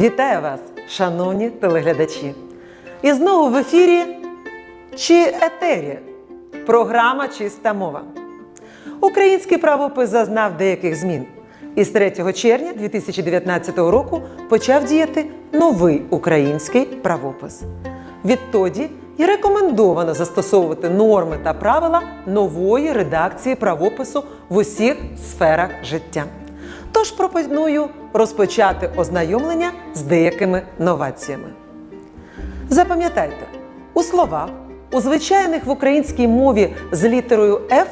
Вітаю вас, шановні телеглядачі! І знову в ефірі чи етері програма Чиста мова. Український правопис зазнав деяких змін. І з 3 червня 2019 року почав діяти новий український правопис. Відтоді і рекомендовано застосовувати норми та правила нової редакції правопису в усіх сферах життя. Тож пропоную розпочати ознайомлення з деякими новаціями. Запам'ятайте, у словах, у звичайних в українській мові з літерою F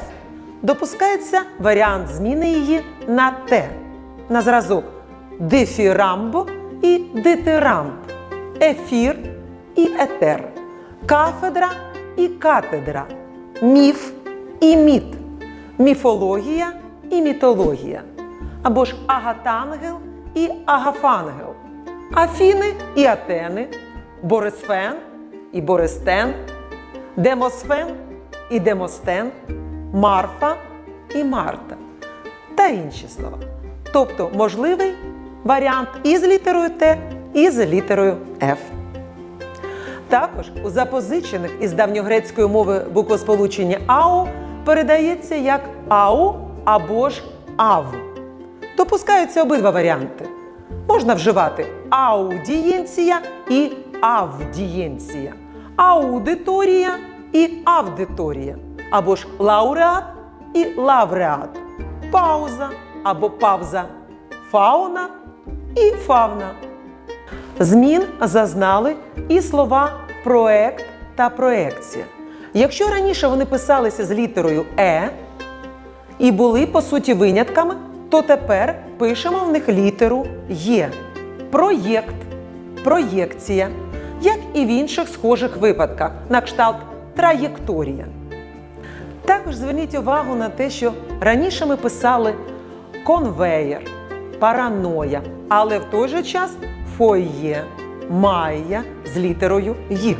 допускається варіант зміни її на Т на зразок дифірамбо і дитирамб, ефір і етер, кафедра і катедра, міф і міт, міфологія і мітологія, або ж агатангел і агафангел, Афіни і Атени, Борисфен і Бористен, Демосфен і Демостен, Марфа і Марта та інші слова. Тобто можливий варіант і з літерою Т, і з літерою Ф. Також у запозичених із давньогрецької мови буквосполучення АО передається як АУ або ж АВ. Допускаються обидва варіанти. Можна вживати аудієнція і авдієнція, аудиторія і авдиторія, або ж лауреат і лавреат, пауза або павза, фауна і фавна. Змін зазнали і слова проект та проекція. Якщо раніше вони писалися з літерою Е і були по суті винятками, то тепер пишемо в них літеру Є. Проєкт, проєкція, як і в інших схожих випадках, на кшталт траєкторія. Також зверніть увагу на те, що раніше ми писали конвеєр, параноя, але в той же час фойє, майя з літерою «й».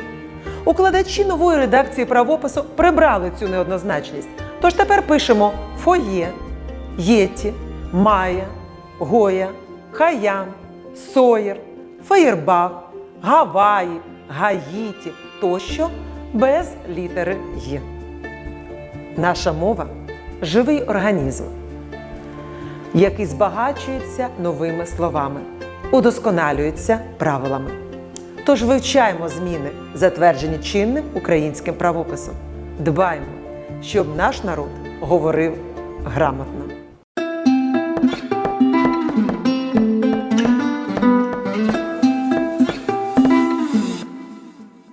Укладачі нової редакції правопису прибрали цю неоднозначність. Тож тепер пишемо фоє, єті, майя, гоя, хаям, соєр, феєрбах, Гаваї, Гаїті тощо без літери «й». Наша мова живий організм, який збагачується новими словами, удосконалюється правилами. Тож вивчаємо зміни, затверджені чинним українським правописом. Дбаймо, щоб наш народ говорив грамотно.